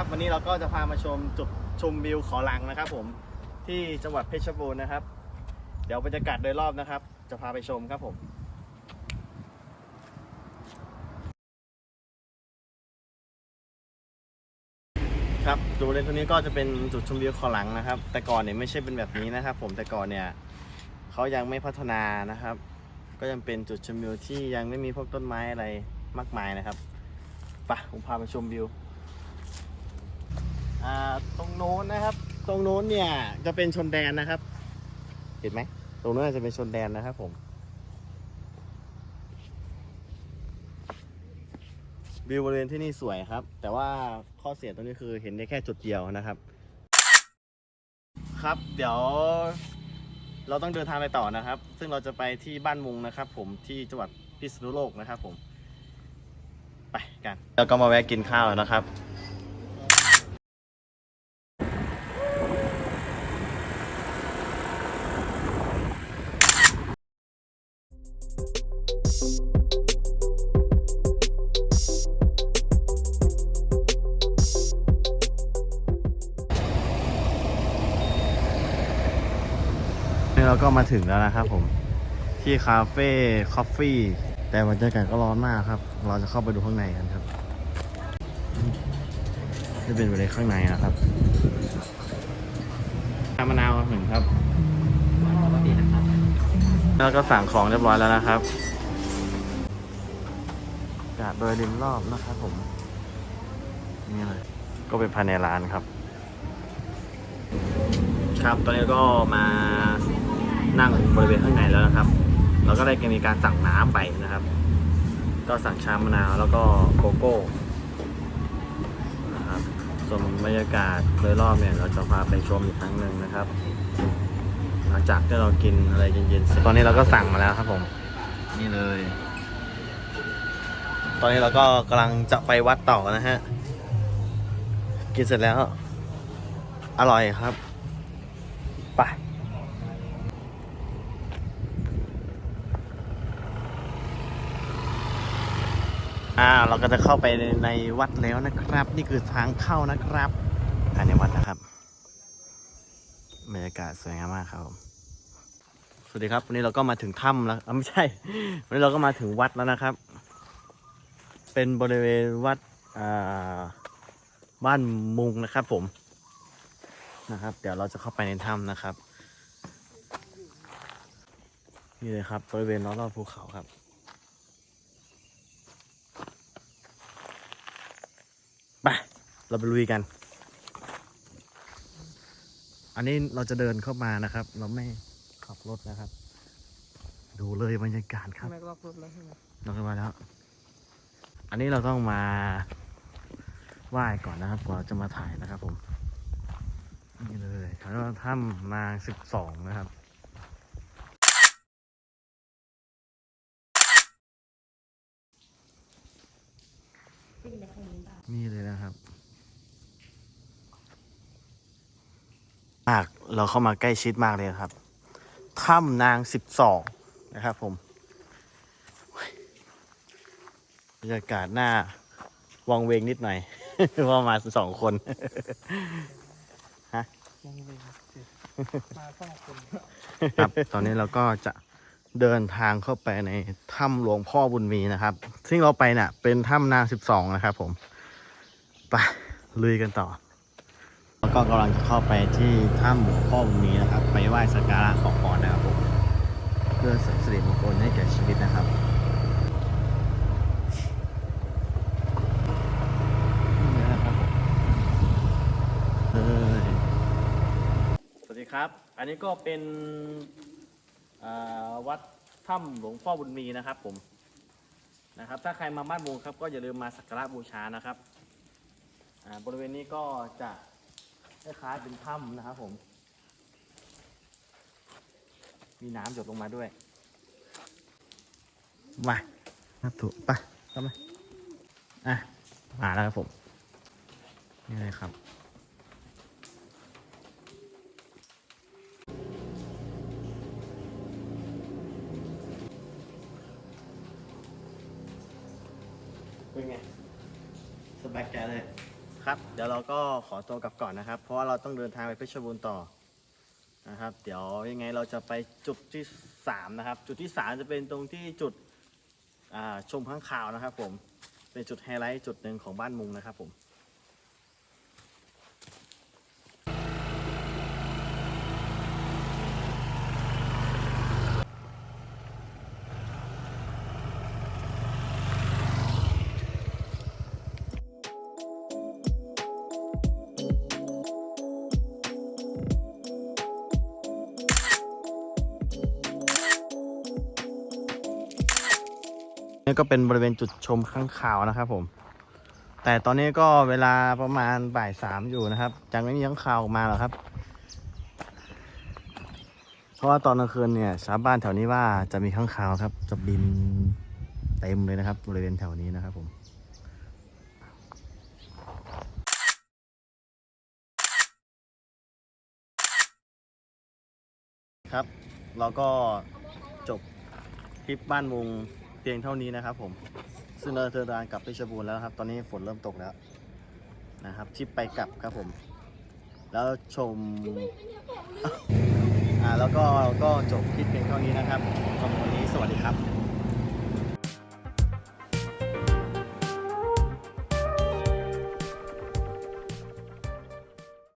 ครับ วันนี้เราก็จะพามาชมจุดชมวิวขอลังนะครับผมที่จังหวัดเพชรบูรณ์นะครับ เดี๋ยวบรรยากาศโดยรอบนะครับ จะพาไปชมครับผมครับดบริเวณตรงนี้ก็จะเป็นจุดชมวิวขอหลังนะครับ แต่ก่อนเนี่ยไม่ใช่เป็นแบบนี้นะครับ ผมแต่ก่อนเนี่ยเขายังไม่พัฒนานะครับ ก็ยังเป็นจุดชมวิวที่ยังไม่มีพวกต้นไม้อะไรมากมายนะครับไปะผมพาไปชมวิว อ่าตรงโน้นนะครับ ตรงโน้นเนี่ยจะเป็นชนแดนนะครับ เห็นไหมตรงโน้นจะเป็นชนแดนนะครับ ผมวิวบริเวณที่นี่สวยครับ แต่ว่าข้อเสียตรงนี้คือเห็นได้แค่จุดเดียวนะครับ ครับเดี๋ยวเราต้องเดินทางไปต่อนะครับ ซึ่งเราจะไปที่บ้านมุงนะครับ ผมที่จังหวัดพิษณุโลกนะครับ ผม ไปกัน แล้วก็มาแวะกินข้าวนะครับ เราก็มาถึงแล้วนะครับผมที่คาเฟ่คอฟฟี่ แต่บรรยากาศก็ร้อนมากครับ เราจะเข้าไปดูข้างในกันครับจะเป็นบริเวณข้างในนะครับชามะนาวหนึ่งครับปกตินะครับแล้วก็สั่งของเรียบร้อยแล้วนะครับอากาศโดยริมรอบนะครับผม นี่เลย ก็เป็นภายในร้านครับ ครับ ตอนนี้ก็มา นั่งบริเวณข้างในแล้วนะครับ เราก็ได้มีการสั่งน้ำไปนะครับ ก็สั่งชามะนาวแล้วก็โกโก้นะครับส่วนบรรยากาศโดยรอบเนี่ยเราจะพาไปชมอีกครั้งหนึ่งนะครับหลังจากที่เรากินอะไรเย็นๆเสร็จตอนนี้เราก็สั่งมาแล้วครับผม นี่เลย ตอนนี้เราก็กำลังจะไปวัดต่อนะฮะ กินเสร็จแล้ว อร่อยครับ ไป อ่าเราก็จะเข้าไปในในวัดแล้วนะครับ นี่คือทางเข้านะครับภายในวัดนะครับบรรยากาศสวยงามมากครับผมสวัสดีครับวันนี้เราก็มาถึงถ้ำแล้วไม่ใช่วันนี้เราก็มาถึงวัดแล้วนะครับ เป็นบริเวณวัดอ่าบ้านมุงนะครับผมนะครับ เดี๋ยวเราจะเข้าไปในถ้ำนะครับนี่เลยครับบริเวณรอบๆภูเขาครับ ไป เราไปลุยกัน อันนี้เราจะเดินเข้ามานะครับ เราไม่ขับรถนะครับ ดูเลยบรรยากาศครับแม็กล็อกรถแล้วใช่ไหมเราเข้ามาแล้ว อันนี้เราต้องมาไหว้ก่อนนะครับก่อนเราจะมาถ่ายนะครับ ผมนี่เลยเขาเรียกว่าถ้ำนางสิบสองนะครับนี่เลยนะครับ มาก เราเข้ามาใกล้ชิดมากเลยครับถ้ำนางสิบสองนะครับผมบรรยากาศหน้าวังเวงนิดหน่อยเพราะมาสองคนยังเลยสิมาสองคนครับตอนนี้เราก็จะเดินทางเข้าไปในถ้ำหลวงพ่อบุญมีนะครับ ซึ่งเราไปน่ะ เป็นถ้ำนางสิบสองนะครับผม ไปลุยกันต่อ แล้วก็กำลังจะเข้าไปที่ถ้ำหลวงพ่อบุญมีนะครับ ไปไหว้สักการะขอพรนะครับผมเพื่อเสริมสิริมงคลให้แก่ชีวิตนะครับนี่นะครับเอ้ยสวัสดีครับ อันนี้ก็เป็นวัดถ้ำหลวงพ่อบุญมีนะครับผมนะครับ ถ้าใครมาบ้านมูครับก็อย่าลืมมาสักการะบูชานะครับบริเวณนี้ก็จะ คล้ายๆเป็นถ้ำนะครับผม มีน้ำหยดลงมาด้วย มาครับถูกไปเข้ามาอะมาแล้วครับผม นี่เลยครับ เป็นไง สบายใจเลย ครครับ เดี๋ยวเราก็ขอตัวกลับก่อนนะครับ เพราะว่าเราต้องเดินทางไปเพชรบูรณ์ต่อนะครับ เดี๋ยวยังไงเราจะไปจุดที่สามนะครับ จุดที่สามจะเป็นตรงที่จุดชมข้างข่าวนะครับ ผม เป็นจุดไฮไลท์จุดหนึ่งของบ้านมุงนะครับผม นี่ก็เป็นบริเวณจุดชมข้างข่าวนะครับผม แต่ตอนนี้ก็เวลาประมาณบ่ายสามอยู่นะครับยังไม่มีข้างข่าวออกมาหรอกครับ เพราะว่าตอนกลางคืนเนี่ยชาวบ้านแถวนี้ว่าจะมีข้างข่าวครับ จะบินเต็มเลยนะครับ บริเวณแถวนี้นะครับผมครับ เราก็จบคลิปบ้านมุง เพียงเท่านี้นะครับ ผม ซึ่งเราเดินทางกลับเพชรบูรณ์แล้วครับ ตอนนี้ฝนเริ่มตกแล้วนะครับทริปไปกลับครับผม แล้วชมอ่าแล้วก็ก็จบคลิปเพียงเท่านี้นะครับขอบคุณ